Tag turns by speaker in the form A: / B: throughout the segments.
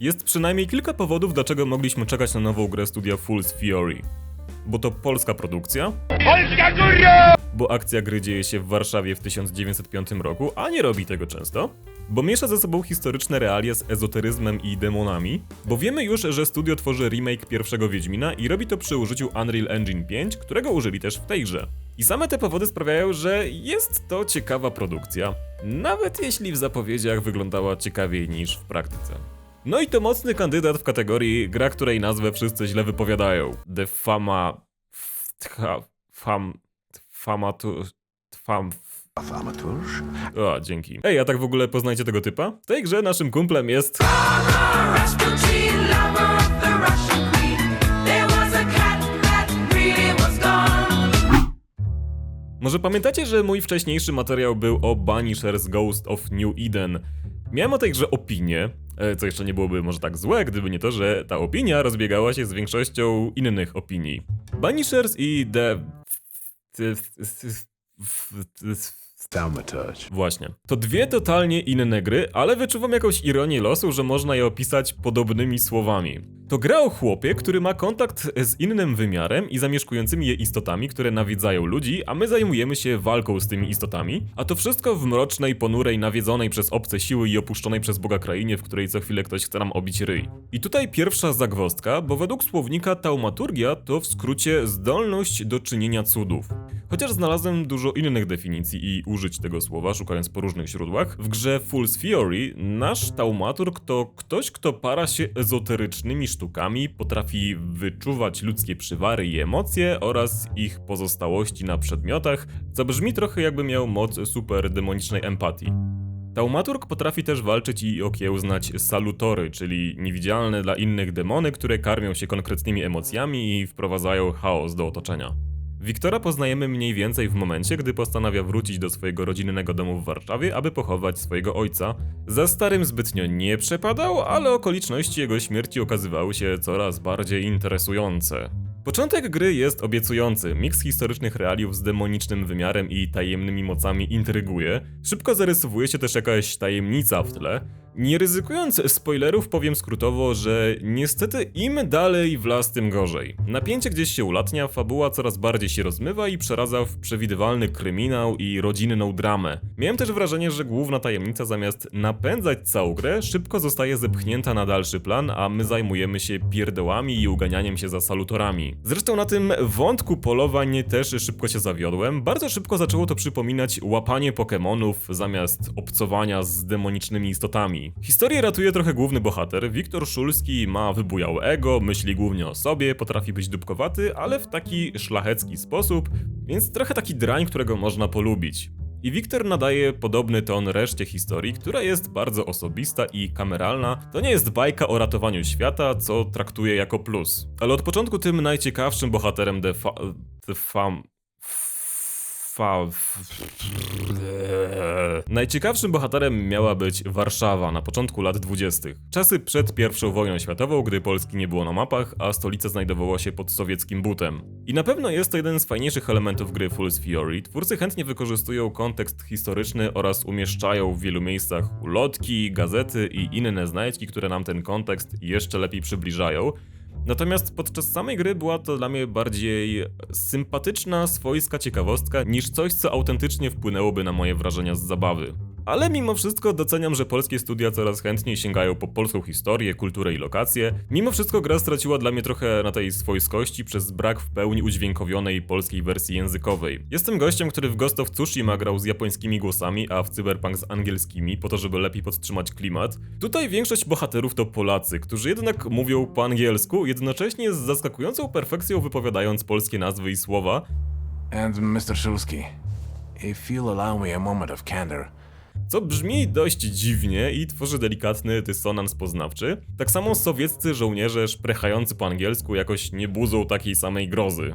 A: Jest przynajmniej kilka powodów, dlaczego mogliśmy czekać na nową grę studia Fool's Fury. Bo to polska produkcja, bo akcja gry dzieje się w Warszawie w 1905 roku, a nie robi tego często, bo miesza ze sobą historyczne realia z ezoteryzmem i demonami, bo wiemy już, że studio tworzy remake pierwszego Wiedźmina i robi to przy użyciu Unreal Engine 5, którego użyli też w tej grze. I same te powody sprawiają, że jest to ciekawa produkcja, nawet jeśli w zapowiedziach wyglądała ciekawiej niż w praktyce. No i to mocny kandydat w kategorii gra, której nazwę wszyscy źle wypowiadają. The Fama... Tcha... Fam... Famatu... Fam...
B: Amatorz?
A: O, dzięki. Ej, a tak w ogóle poznajcie tego typa? W tej grze naszym kumplem jest... Może pamiętacie, że mój wcześniejszy materiał był o Banisher's Ghost of New Eden? Miałem o tej grze opinię, co jeszcze nie byłoby może tak złe, gdyby nie to, że ta opinia rozbiegała się z większością innych opinii. Banishers i The...
B: Thaumaturge.
A: Właśnie. To dwie totalnie inne gry, ale wyczuwam jakąś ironię losu, że można je opisać podobnymi słowami. To gra o chłopie, który ma kontakt z innym wymiarem i zamieszkującymi je istotami, które nawiedzają ludzi, a my zajmujemy się walką z tymi istotami. A to wszystko w mrocznej, ponurej, nawiedzonej przez obce siły i opuszczonej przez Boga krainie, w której co chwilę ktoś chce nam obić ryj. I tutaj pierwsza zagwozdka, bo według słownika taumaturgia to w skrócie zdolność do czynienia cudów. Chociaż znalazłem dużo innych definicji i użyć tego słowa, szukając po różnych źródłach, w grze Fool's Theory nasz taumaturg to ktoś, kto para się ezoterycznymi sztukami, potrafi wyczuwać ludzkie przywary i emocje oraz ich pozostałości na przedmiotach, co brzmi trochę jakby miał moc super demonicznej empatii. Taumaturg potrafi też walczyć i okiełznać salutory, czyli niewidzialne dla innych demony, które karmią się konkretnymi emocjami i wprowadzają chaos do otoczenia. Wiktora poznajemy mniej więcej w momencie, gdy postanawia wrócić do swojego rodzinnego domu w Warszawie, aby pochować swojego ojca. Za starym zbytnio nie przepadał, ale okoliczności jego śmierci okazywały się coraz bardziej interesujące. Początek gry jest obiecujący. Miks historycznych realiów z demonicznym wymiarem i tajemnymi mocami intryguje. Szybko zarysowuje się też jakaś tajemnica w tle. Nie ryzykując spoilerów, powiem skrótowo, że niestety im dalej w las, tym gorzej. Napięcie gdzieś się ulatnia, fabuła coraz bardziej się rozmywa i przeradza w przewidywalny kryminał i rodzinną dramę. Miałem też wrażenie, że główna tajemnica zamiast napędzać całą grę, szybko zostaje zepchnięta na dalszy plan, a my zajmujemy się pierdołami i uganianiem się za salutorami. Zresztą na tym wątku polowań też szybko się zawiodłem. Bardzo szybko zaczęło to przypominać łapanie Pokemonów zamiast obcowania z demonicznymi istotami. Historię ratuje trochę główny bohater. Wiktor Szulski ma wybujałe ego, myśli głównie o sobie, potrafi być dupkowaty, ale w taki szlachecki sposób, więc trochę taki drań, którego można polubić. I Wiktor nadaje podobny ton reszcie historii, która jest bardzo osobista i kameralna. To nie jest bajka o ratowaniu świata, co traktuje jako plus. Ale od początku tym najciekawszym bohaterem The, fa the Fam... Fa... Najciekawszym bohaterem miała być Warszawa na początku lat 20. Czasy przed I wojną światową, gdy Polski nie było na mapach, a stolica znajdowała się pod sowieckim butem. I na pewno jest to jeden z fajniejszych elementów gry Fool's Fury. Twórcy chętnie wykorzystują kontekst historyczny oraz umieszczają w wielu miejscach ulotki, gazety i inne znajdźki, które nam ten kontekst jeszcze lepiej przybliżają. Natomiast podczas samej gry była to dla mnie bardziej sympatyczna, swojska ciekawostka niż coś, co autentycznie wpłynęłoby na moje wrażenia z zabawy. Ale mimo wszystko doceniam, że polskie studia coraz chętniej sięgają po polską historię, kulturę i lokacje. Mimo wszystko gra straciła dla mnie trochę na tej swojskości przez brak w pełni udźwiękowionej polskiej wersji językowej. Jestem gościem, który w Ghost of Tsushima grał z japońskimi głosami, a w Cyberpunk z angielskimi, po to żeby lepiej podtrzymać klimat. Tutaj większość bohaterów to Polacy, którzy jednak mówią po angielsku, jednocześnie z zaskakującą perfekcją wypowiadając polskie nazwy i słowa,
B: And Mr. Shulski, if you'll allow me a moment of candor,
A: co brzmi dość dziwnie i tworzy delikatny dysonans poznawczy. Tak samo sowieccy żołnierze szprechający po angielsku jakoś nie budzą takiej samej grozy.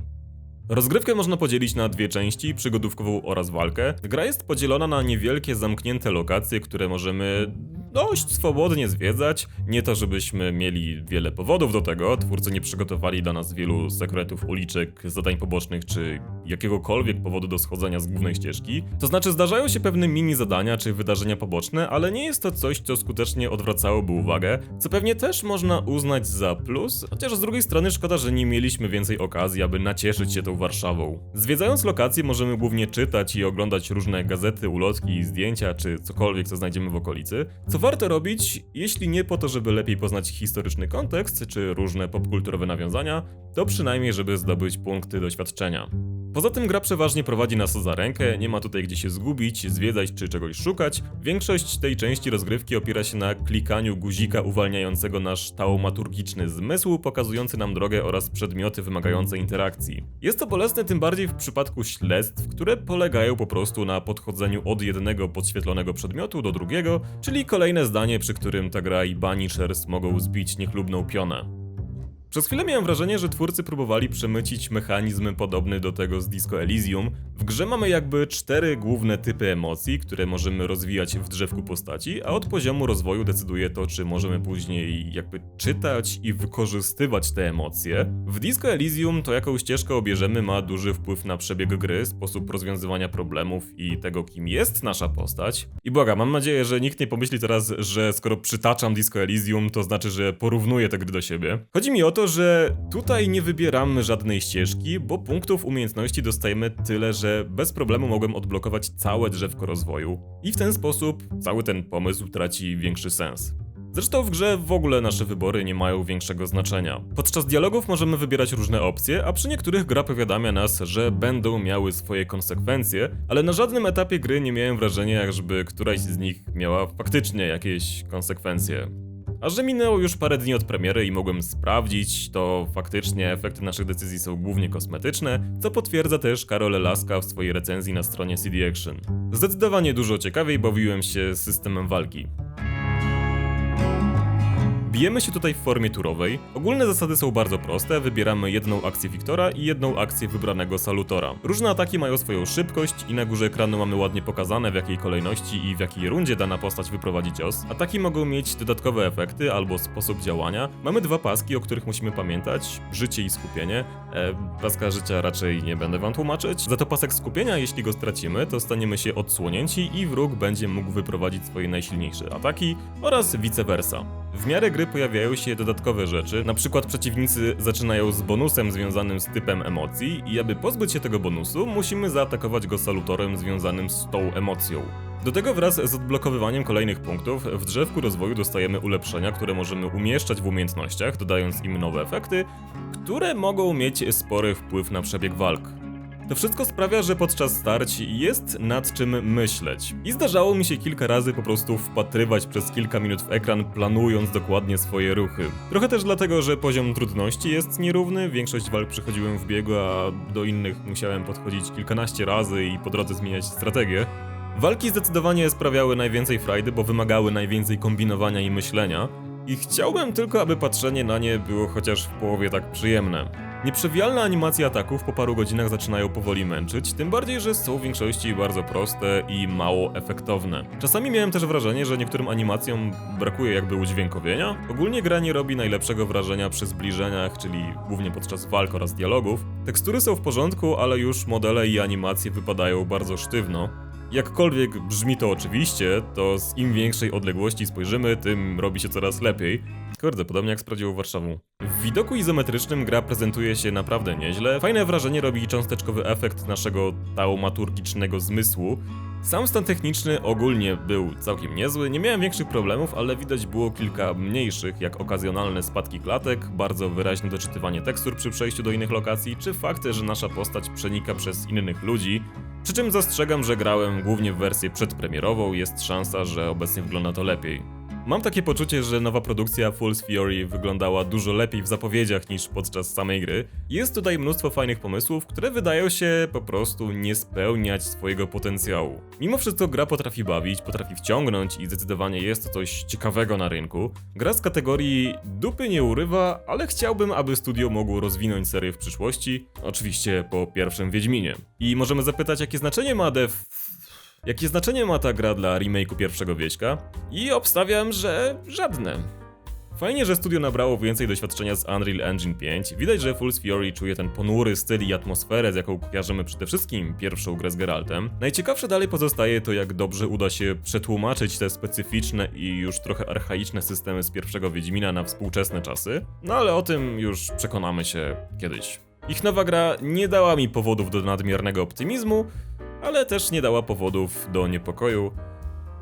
A: Rozgrywkę można podzielić na dwie części, przygodówkową oraz walkę. Gra jest podzielona na niewielkie, zamknięte lokacje, które możemy dość swobodnie zwiedzać. Nie to, żebyśmy mieli wiele powodów do tego, twórcy nie przygotowali dla nas wielu sekretów, uliczek, zadań pobocznych czy jakiegokolwiek powodu do schodzenia z głównej ścieżki. To znaczy zdarzają się pewne mini zadania czy wydarzenia poboczne, ale nie jest to coś, co skutecznie odwracałoby uwagę, co pewnie też można uznać za plus, chociaż z drugiej strony szkoda, że nie mieliśmy więcej okazji, aby nacieszyć się tą Warszawą. Zwiedzając lokacje możemy głównie czytać i oglądać różne gazety, ulotki, zdjęcia czy cokolwiek, co znajdziemy w okolicy, co warto robić, jeśli nie po to, żeby lepiej poznać historyczny kontekst czy różne popkulturowe nawiązania, to przynajmniej, żeby zdobyć punkty doświadczenia. Poza tym gra przeważnie prowadzi nas za rękę, nie ma tutaj gdzie się zgubić, zwiedzać czy czegoś szukać. Większość tej części rozgrywki opiera się na klikaniu guzika uwalniającego nasz taumaturgiczny zmysł, pokazujący nam drogę oraz przedmioty wymagające interakcji. Jest to bolesne tym bardziej w przypadku śledztw, które polegają po prostu na podchodzeniu od jednego podświetlonego przedmiotu do drugiego, czyli kolejne zdanie, przy którym ta gra i Banishers mogą zbić niechlubną pionę. Przez chwilę miałem wrażenie, że twórcy próbowali przemycić mechanizm podobny do tego z Disco Elysium. W grze mamy jakby cztery główne typy emocji, które możemy rozwijać w drzewku postaci, a od poziomu rozwoju decyduje to, czy możemy później jakby czytać i wykorzystywać te emocje. W Disco Elysium to jaką ścieżkę obierzemy ma duży wpływ na przebieg gry, sposób rozwiązywania problemów i tego, kim jest nasza postać. I błaga, mam nadzieję, że nikt nie pomyśli teraz, że skoro przytaczam Disco Elysium, to znaczy, że porównuję te gry do siebie. Chodzi mi o to, że tutaj nie wybieramy żadnej ścieżki, bo punktów umiejętności dostajemy tyle, że bez problemu mogłem odblokować całe drzewko rozwoju. I w ten sposób cały ten pomysł traci większy sens. Zresztą w grze w ogóle nasze wybory nie mają większego znaczenia. Podczas dialogów możemy wybierać różne opcje, a przy niektórych gra powiadamia nas, że będą miały swoje konsekwencje, ale na żadnym etapie gry nie miałem wrażenia, jakby któraś z nich miała faktycznie jakieś konsekwencje. A że minęło już parę dni od premiery i mogłem sprawdzić, to faktycznie efekty naszych decyzji są głównie kosmetyczne, co potwierdza też Karol Laska w swojej recenzji na stronie CD Action. Zdecydowanie dużo ciekawiej bawiłem się systemem walki. Bijemy się tutaj w formie turowej. Ogólne zasady są bardzo proste, wybieramy jedną akcję Wiktora i jedną akcję wybranego Salutora. Różne ataki mają swoją szybkość i na górze ekranu mamy ładnie pokazane w jakiej kolejności i w jakiej rundzie dana postać wyprowadzi cios. Ataki mogą mieć dodatkowe efekty albo sposób działania. Mamy dwa paski, o których musimy pamiętać, życie i skupienie. E, paska życia raczej nie będę wam tłumaczyć. Za to pasek skupienia, jeśli go stracimy, to staniemy się odsłonięci i wróg będzie mógł wyprowadzić swoje najsilniejsze ataki oraz vice versa. W miarę gry pojawiają się dodatkowe rzeczy, na przykład przeciwnicy zaczynają z bonusem związanym z typem emocji i aby pozbyć się tego bonusu, musimy zaatakować go salutorem związanym z tą emocją. Do tego wraz z odblokowywaniem kolejnych punktów w drzewku rozwoju dostajemy ulepszenia, które możemy umieszczać w umiejętnościach, dodając im nowe efekty, które mogą mieć spory wpływ na przebieg walk. To wszystko sprawia, że podczas starć jest nad czym myśleć. I zdarzało mi się kilka razy po prostu wpatrywać przez kilka minut w ekran, planując dokładnie swoje ruchy. Trochę też dlatego, że poziom trudności jest nierówny, większość walk przechodziłem w biegu, a do innych musiałem podchodzić kilkanaście razy i po drodze zmieniać strategię. Walki zdecydowanie sprawiały najwięcej frajdy, bo wymagały najwięcej kombinowania i myślenia. I chciałbym tylko, aby patrzenie na nie było chociaż w połowie tak przyjemne. Nieprzewijalne animacje ataków po paru godzinach zaczynają powoli męczyć, tym bardziej, że są w większości bardzo proste i mało efektowne. Czasami miałem też wrażenie, że niektórym animacjom brakuje jakby udźwiękowienia. Ogólnie gra nie robi najlepszego wrażenia przy zbliżeniach, czyli głównie podczas walk oraz dialogów. Tekstury są w porządku, ale już modele i animacje wypadają bardzo sztywno. Jakkolwiek brzmi to oczywiście, to z im większej odległości spojrzymy, tym robi się coraz lepiej. Kurde, podobnie jak z prawdziwą Warszawą. W widoku izometrycznym gra prezentuje się naprawdę nieźle. Fajne wrażenie robi cząsteczkowy efekt naszego taumaturgicznego zmysłu. Sam stan techniczny ogólnie był całkiem niezły, nie miałem większych problemów, ale widać było kilka mniejszych, jak okazjonalne spadki klatek, bardzo wyraźne doczytywanie tekstur przy przejściu do innych lokacji, czy fakt, że nasza postać przenika przez innych ludzi. Przy czym zastrzegam, że grałem głównie w wersję przedpremierową, jest szansa, że obecnie wygląda to lepiej. Mam takie poczucie, że nowa produkcja Fool's Fury wyglądała dużo lepiej w zapowiedziach niż podczas samej gry. Jest tutaj mnóstwo fajnych pomysłów, które wydają się po prostu nie spełniać swojego potencjału. Mimo wszystko gra potrafi bawić, potrafi wciągnąć i zdecydowanie jest to coś ciekawego na rynku. Gra z kategorii dupy nie urywa, ale chciałbym, aby studio mogło rozwinąć serię w przyszłości, oczywiście po pierwszym Wiedźminie. I możemy zapytać, jakie znaczenie ma Dev Jakie znaczenie ma ta gra dla remake'u pierwszego wieśka? I obstawiam, że żadne. Fajnie, że studio nabrało więcej doświadczenia z Unreal Engine 5. Widać, że Fool's Fury czuje ten ponury styl i atmosferę, z jaką kojarzymy przede wszystkim pierwszą grę z Geraltem. Najciekawsze dalej pozostaje to, jak dobrze uda się przetłumaczyć te specyficzne i już trochę archaiczne systemy z pierwszego Wiedźmina na współczesne czasy. No ale o tym już przekonamy się kiedyś. Ich nowa gra nie dała mi powodów do nadmiernego optymizmu, ale też nie dała powodów do niepokoju,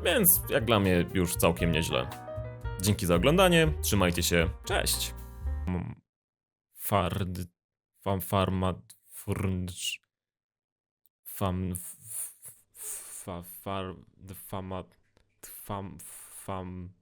A: więc jak dla mnie już całkiem nieźle. Dzięki za oglądanie, trzymajcie się, cześć! Mm, Fard... Fam... Farma... Furncz... Fam... Fa... Far... Fama... Fam... Fam...